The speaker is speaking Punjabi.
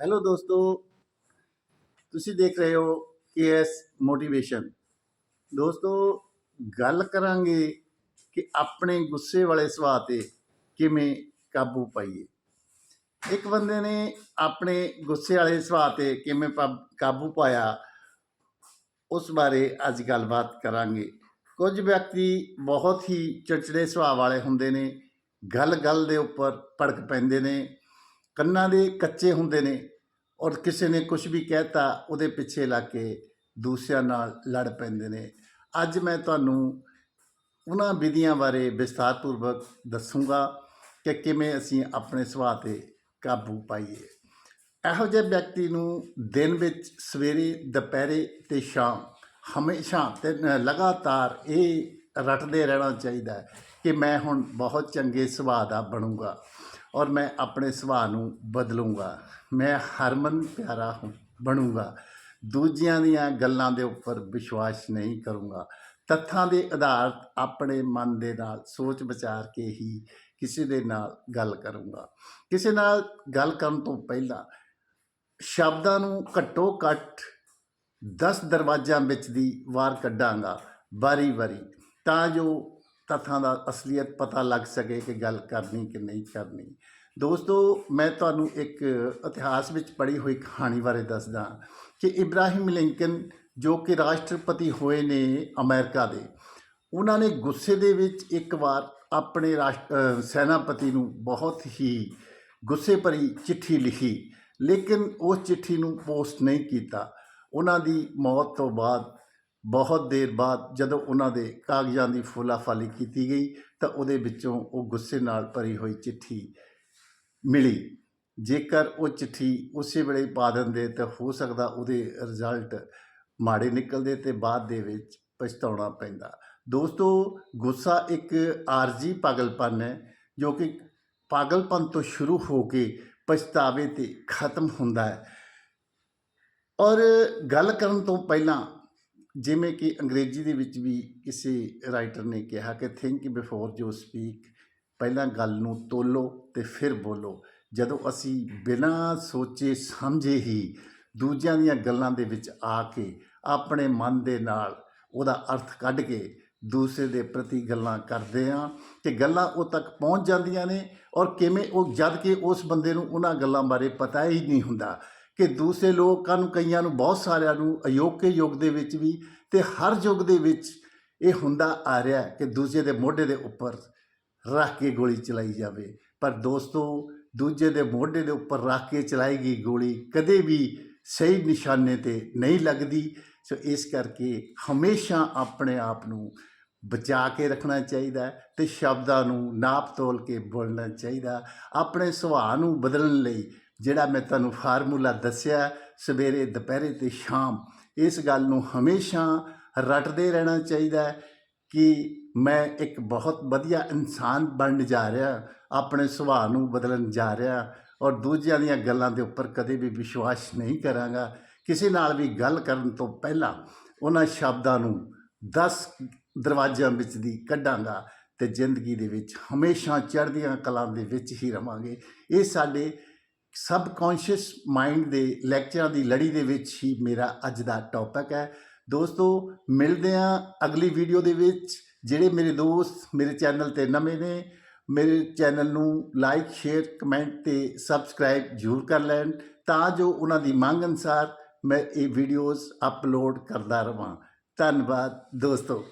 ਹੈਲੋ ਦੋਸਤੋ ਤੁਸੀਂ ਦੇਖ ਰਹੇ ਹੋ ਕੇਐਸ ਮੋਟੀਵੇਸ਼ਨ ਦੋਸਤੋ ਗੱਲ ਕਰਾਂਗੇ ਕਿ ਆਪਣੇ ਗੁੱਸੇ ਵਾਲੇ ਸੁਭਾਅ ਤੇ ਕਿਵੇਂ ਕਾਬੂ ਪਾਈਏ ਇੱਕ ਬੰਦੇ ਨੇ ਆਪਣੇ ਗੁੱਸੇ ਵਾਲੇ ਸੁਭਾਅ ਤੇ ਕਿਵੇਂ ਪਾ- ਕਾਬੂ ਪਾਇਆ ਉਸ ਬਾਰੇ ਅੱਜ ਗੱਲਬਾਤ ਕਰਾਂਗੇ ਕੁਝ ਵਿਅਕਤੀ ਬਹੁਤ ਹੀ ਚਿੜਚਿੜੇ ਸੁਭਾਅ ਵਾਲੇ ਹੁੰਦੇ ਨੇ ਗੱਲ-ਗੱਲ ਦੇ ਉੱਪਰ ਭੜਕ ਪੈਂਦੇ ਨੇ ਕੰਨਾਂ ਦੇ ਕੱਚੇ ਹੁੰਦੇ ਨੇ ਔਰ ਕਿਸੇ ਨੇ ਕੁਝ ਵੀ ਕਹਿਤਾ, ਉਹਦੇ ਪਿੱਛੇ ਲੱਗ ਕੇ ਦੂਸਰਿਆਂ ਨਾਲ ਲੜ ਪੈਂਦੇ ਨੇ। ਅੱਜ ਮੈਂ ਤੁਹਾਨੂੰ ਉਹਨਾਂ ਵਿਧੀਆਂ ਬਾਰੇ ਵਿਸਥਾਰਪੂਰਵਕ ਦੱਸੂਗਾ ਕਿ ਕਿਵੇਂ ਅਸੀਂ ਆਪਣੇ ਸੁਭਾਅ ਤੇ ਕਾਬੂ ਪਾਈਏ। ਇਹੋ ਜਿਹੇ ਵਿਅਕਤੀ ਨੂੰ ਦਿਨ ਵਿੱਚ ਸਵੇਰੇ, ਦੁਪਹਿਰੇ ਤੇ ਸ਼ਾਮ ਹਮੇਸ਼ਾ ਤੇ ਲਗਾਤਾਰ ਇਹ ਰਟਦੇ ਰਹਿਣਾ ਚਾਹੀਦਾ ਹੈ ਕਿ ਮੈਂ ਹੁਣ ਬਹੁਤ ਚੰਗੇ ਸੁਭਾਅ ਦਾ ਬਣੂੰਗਾ। ਔਰ ਮੈਂ ਆਪਣੇ ਸੁਭਾਅ ਨੂੰ ਬਦਲੂੰਗਾ। ਮੈਂ ਹਰਮਨ ਪਿਆਰਾ ਹੂੰ, ਬਣੂੰਗਾ। ਦੂਜਿਆਂ ਦੀਆਂ ਗੱਲਾਂ ਦੇ ਉੱਪਰ ਵਿਸ਼ਵਾਸ ਨਹੀਂ ਕਰੂੰਗਾ। ਤੱਥਾਂ ਦੇ ਆਧਾਰ ਆਪਣੇ ਮਨ ਦੇ ਨਾਲ ਸੋਚ ਵਿਚਾਰ ਕੇ ਹੀ ਕਿਸੇ ਦੇ ਨਾਲ ਗੱਲ ਕਰੂੰਗਾ। ਕਿਸੇ ਨਾਲ ਗੱਲ ਕਰਨ ਤੋਂ ਪਹਿਲਾਂ ਸ਼ਬਦਾਂ ਨੂੰ ਘੱਟੋ ਘੱਟ 10 ਦਰਵਾਜ਼ਿਆਂ ਵਿੱਚ ਦੀ ਵਾਰ ਕੱਢਾਂਗਾ ਵਾਰੀ ਵਾਰੀ ਤਾਂ ਜੋ ਤੱਥਾਂ ਦਾ ਅਸਲੀਅਤ ਪਤਾ ਲੱਗ ਸਕੇ ਕਿ ਗੱਲ ਕਰਨੀ ਕਿ ਨਹੀਂ ਕਰਨੀ। ਦੋਸਤੋ, ਮੈਂ ਤੁਹਾਨੂੰ ਇੱਕ ਇਤਿਹਾਸ ਵਿੱਚ ਪੜ੍ਹੀ ਹੋਈ ਕਹਾਣੀ ਬਾਰੇ ਦੱਸਦਾ ਕਿ ਇਬਰਾਹਿਮ ਲਿੰਕਨ ਜੋ ਕਿ ਰਾਸ਼ਟਰਪਤੀ ਹੋਏ ਨੇ ਅਮਰੀਕਾ ਦੇ, ਉਹਨਾਂ ਨੇ ਗੁੱਸੇ ਦੇ ਵਿੱਚ ਇੱਕ ਵਾਰ ਆਪਣੇ ਰਾਸ਼ਟ- ਸੈਨਾਪਤੀ ਨੂੰ ਬਹੁਤ ਹੀ ਗੁੱਸੇ ਭਰੀ ਚਿੱਠੀ ਲਿਖੀ, ਲੇਕਿਨ ਉਸ ਚਿੱਠੀ ਨੂੰ ਪੋਸਟ ਨਹੀਂ ਕੀਤਾ। ਉਹਨਾਂ ਦੀ ਮੌਤ ਤੋਂ ਬਾਅਦ ਬਹੁਤ ਦੇਰ ਬਾਅਦ ਜਦੋਂ ਉਹਨਾਂ ਦੇ ਕਾਗਜ਼ਾਂ ਦੀ ਫੁਲਾਫਾਲੀ ਕੀਤੀ ਗਈ ਤਾਂ ਉਹਦੇ ਵਿੱਚੋਂ ਉਹ ਗੁੱਸੇ ਨਾਲ ਭਰੀ ਹੋਈ ਚਿੱਠੀ ਮਿਲੀ। ਜੇਕਰ ਉਹ ਚਿੱਠੀ ਉਸੇ ਵੇਲੇ ਪਾ ਦਿੰਦੇ ਤਾਂ ਹੋ ਸਕਦਾ ਉਹਦੇ ਰਿਜ਼ਲਟ ਮਾੜੇ ਨਿਕਲਦੇ ਤੇ ਬਾਅਦ ਦੇ ਵਿੱਚ ਪਛਤਾਉਣਾ ਪੈਂਦਾ। ਦੋਸਤੋ, ਗੁੱਸਾ ਇੱਕ ਆਰਜੀ ਪਾਗਲਪਨ ਹੈ ਜੋ ਕਿ ਪਾਗਲਪਨ ਤੋਂ ਸ਼ੁਰੂ ਹੋ ਕੇ ਪਛਤਾਵੇ ਤੇ ਖਤਮ ਹੁੰਦਾ ਹੈ। ਔਰ ਗੱਲ ਕਰਨ ਤੋਂ ਪਹਿਲਾਂ ਜਿਵੇਂ ਕਿ ਅੰਗਰੇਜ਼ੀ ਦੇ ਵਿੱਚ ਵੀ ਕਿਸੇ ਰਾਈਟਰ ਨੇ ਕਿਹਾ ਕਿ ਥਿੰਕ ਬਿਫੋਰ ਯੂ ਸਪੀਕ ਪਹਿਲਾਂ ਗੱਲ ਨੂੰ ਤੋਲੋ ਤੇ ਫਿਰ ਬੋਲੋ। ਜਦੋਂ ਅਸੀਂ ਬਿਨਾਂ ਸੋਚੇ, ਸਮਝੇ ਹੀ ਦੂਜਿਆਂ ਦੀਆਂ ਗੱਲਾਂ ਦੇ ਵਿੱਚ ਆ ਕੇ ਆਪਣੇ ਮਨ ਦੇ ਨਾਲ ਉਹਦਾ ਅਰਥ ਕੱਢ ਕੇ ਦੂਸਰੇ ਦੇ ਪ੍ਰਤੀ ਗੱਲਾਂ ਕਰਦੇ ਹਾਂ ਤੇ ਗੱਲਾਂ ਉਹ ਤੱਕ ਪਹੁੰਚ ਜਾਂਦੀਆਂ ਨੇ ਔਰ ਕਿਵੇਂ ਉਹ ਜਦ ਕਿ ਉਸ ਬੰਦੇ ਨੂੰ ਉਹਨਾਂ ਗੱਲਾਂ ਬਾਰੇ ਪਤਾ ਹੀ ਨਹੀਂ ਹੁੰਦਾ। ਕਿ ਦੂਸਰੇ ਲੋਕਾਂ ਨੂੰ ਕਈਆਂ ਨੂੰ ਬਹੁਤ ਸਾਰਿਆਂ ਨੂੰ ਅਯੋਗ ਯੁੱਗ ਦੇ ਵਿੱਚ ਵੀ ਤੇ ਹਰ ਯੁੱਗ ਦੇ ਵਿੱਚ ਇਹ ਹੁੰਦਾ ਆ ਰਿਹਾ ਕਿ ਦੂਜੇ ਦੇ ਮੋਢੇ ਦੇ ਉੱਪਰ ਰੱਖ ਕੇ ਗੋਲੀ ਚਲਾਈ ਜਾਵੇ। ਪਰ ਦੋਸਤੋ, ਦੂਜੇ ਦੇ ਮੋਢੇ ਦੇ ਉੱਪਰ ਰੱਖ ਕੇ ਚਲਾਈ ਗਈ ਗੋਲੀ ਕਦੇ ਵੀ ਸਹੀ ਨਿਸ਼ਾਨੇ ਤੇ ਨਹੀਂ ਲੱਗਦੀ। ਸੋ ਇਸ ਕਰਕੇ ਹਮੇਸ਼ਾ ਆਪਣੇ ਆਪ ਨੂੰ ਬਚਾ ਕੇ ਰੱਖਣਾ ਚਾਹੀਦਾ ਹੈ ਤੇ ਸ਼ਬਦਾਂ ਨੂੰ ਨਾਪ ਤੋਲ ਕੇ ਬੋਲਣਾ ਚਾਹੀਦਾ ਆਪਣੇ ਸੁਭਾਅ ਨੂੰ ਬਦਲਣ ਲਈ ਜਿਹੜਾ ਮੈਂ ਤੁਹਾਨੂੰ ਫਾਰਮੂਲਾ ਦੱਸਿਆ ਸਵੇਰੇ, ਦੁਪਹਿਰੇ ਤੇ ਸ਼ਾਮ, ਇਸ ਗੱਲ ਨੂੰ ਹਮੇਸ਼ਾ ਰਟਦੇ ਰਹਿਣਾ ਚਾਹੀਦਾ ਹੈ ਕਿ ਮੈਂ ਇੱਕ ਬਹੁਤ ਵਧੀਆ ਇਨਸਾਨ ਬਣਨ ਜਾ ਰਿਹਾ, ਆਪਣੇ ਸੁਭਾਅ ਨੂੰ ਬਦਲਣ ਜਾ ਰਿਹਾ ਔਰ ਦੂਜਿਆਂ ਦੀਆਂ ਗੱਲਾਂ ਦੇ ਉੱਪਰ ਕਦੇ ਵੀ ਵਿਸ਼ਵਾਸ ਨਹੀਂ ਕਰਾਂਗਾ। ਕਿਸੇ ਨਾਲ ਵੀ ਗੱਲ ਕਰਨ ਤੋਂ ਪਹਿਲਾਂ ਉਹਨਾਂ ਸ਼ਬਦਾਂ ਨੂੰ 10 ਦਰਵਾਜ਼ਿਆਂ ਵਿੱਚ ਦੀ ਕੱਢਾਂਗਾ ਤੇ ਜ਼ਿੰਦਗੀ ਦੇ ਵਿੱਚ ਹਮੇਸ਼ਾ ਚੜ੍ਹਦੀਆਂ ਕਲਾਂ ਦੇ ਵਿੱਚ ਹੀ ਰਵਾਂਗੇ। ਇਹ ਸਾਡੇ ਸਬਕੌਂਸ਼ੀਅਸ ਮਾਈਂਡ ਦੇ ਲੈਕਚਰਾਂ ਦੀ ਲੜੀ ਦੇ ਵਿੱਚ ਹੀ ਮੇਰਾ ਅੱਜ ਦਾ ਟੌਪਿਕ ਹੈ। ਦੋਸਤੋ, ਮਿਲਦੇ ਹਾਂ ਅਗਲੀ ਵੀਡੀਓ ਦੇ ਵਿੱਚ। ਜਿਹੜੇ ਮੇਰੇ ਦੋਸਤ ਮੇਰੇ ਚੈਨਲ ਤੇ ਨਵੇਂ ਨੇ, ਮੇਰੇ ਚੈਨਲ ਨੂੰ ਲਾਈਕ ਸ਼ੇਅਰ ਕਮੈਂਟ ਤੇ ਸਬਸਕ੍ਰਾਈਬ ਜ਼ਰੂਰ ਕਰ ਲੈਣ ਤਾਂ ਜੋ ਉਹਨਾਂ ਦੀ ਮੰਗ ਅਨੁਸਾਰ ਮੈਂ ਇਹ ਵੀਡੀਓਜ਼ ਅਪਲੋਡ ਕਰਦਾ ਰਵਾਂ। ਧੰਨਵਾਦ ਦੋਸਤੋ।